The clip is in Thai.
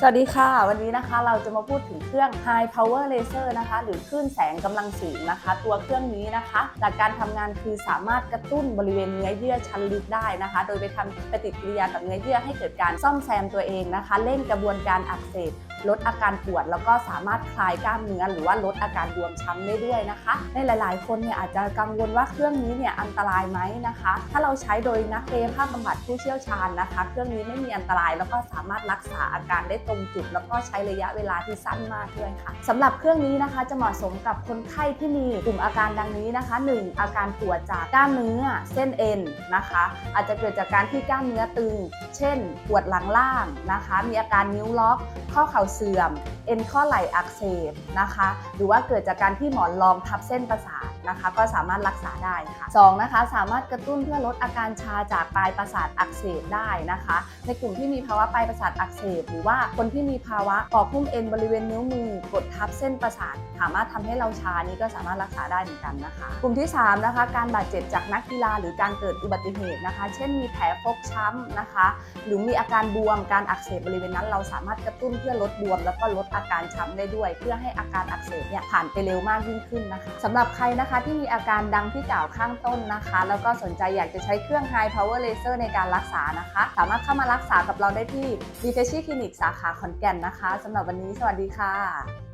สวัสดีค่ะ วันนี้นะคะเราจะมาพูดถึงเครื่อง High Power Laser นะคะ หรือคลื่นแสงกำลังสูงนะคะ ตัวเครื่องนี้นะคะ หลักการทำงานคือสามารถกระตุ้นบริเวณเนื้อเยื่อชั้นลึกได้นะคะ โดยไปทำปฏิกิริยากับเนื้อเยื่อให้เกิดการซ่อมแซมตัวเองนะคะเร่งกระบวนการอักเสบ ลดอาการปวด แล้วก็สามารถคลายกล้ามเนื้อหรือว่าลดอาการบวมช้ำได้ด้วยนะคะ ในหลาย ๆ คนเนี่ยอาจจะกังวลว่าเครื่องนี้เนี่ยอันตรายไหมนะคะ ถ้าเราใช้โดยนักกายภาพบำบัดผู้เชี่ยวชาญนะคะ เครื่องนี้ไม่มีอันตรายแล้วก็สามารถรักษาอาการได้ตรงจุด แล้วก็ใช้ระยะเวลาที่สั้นมากด้วยค่ะสำหรับเครื่องนี้นะคะจะเหมาะสมกับคนไข้ที่มีกลุ่มอาการดังนี้นะคะ 1. อาการปวดจากกล้ามเนื้อเส้นเอ็นนะคะ อาจจะเกิดจากการที่กล้ามเนื้อตึง เช่น ปวดหลังล่างนะคะ มีอาการนิ้วล็อก ข้อเข่าเสื่อม เอ็นข้อไหล่อักเสบนะคะ หรือว่าเกิดจากการที่หมอนรองทับเส้นประสาท นะคะ ก็สามารถรักษาได้ค่ะสองนะคะสามารถกระตุ้นเพื่อลดอาการชาจากปลายประสาทอักเสบได้นะคะ ในกลุ่มที่มีภาวะปลายประสาทอักเสบ หรือว่าคนที่มีภาวะปอกหุ้มเอ็นบริเวณนิ้วมือกดทับเส้นประสาทสามารถทำให้เราชานี้ก็สามารถรักษาได้เหมือนกันนะคะ กลุ่มที่3นะคะการบาดเจ็บจากนักกีฬาหรือการเกิดอุบัติเหตุนะคะ เช่นมีแผลฟกช้ำนะคะ หรือมีอาการบวมการอักเสบบริเวณนั้น เราสามารถกระตุ้นเพื่อลดบวม แล้วก็ลดอาการช้ำได้ด้วย เพื่อให้อาการอักเสบเนี่ยผ่านไปเร็วมากยิ่งขึ้นนะคะสำหรับใครนะคะที่มีอาการดังที่กล่าวข้างต้นนะคะ แล้วก็สนใจอยากจะใช้เครื่อง High Power Laser ในการรักษานะคะ สามารถเข้ามารักษากับเราได้ที่ d ีเฟชี่คลินิกสาขาขอนแก่นนะคะสำหรับวันนี้สวัสดีค่ะ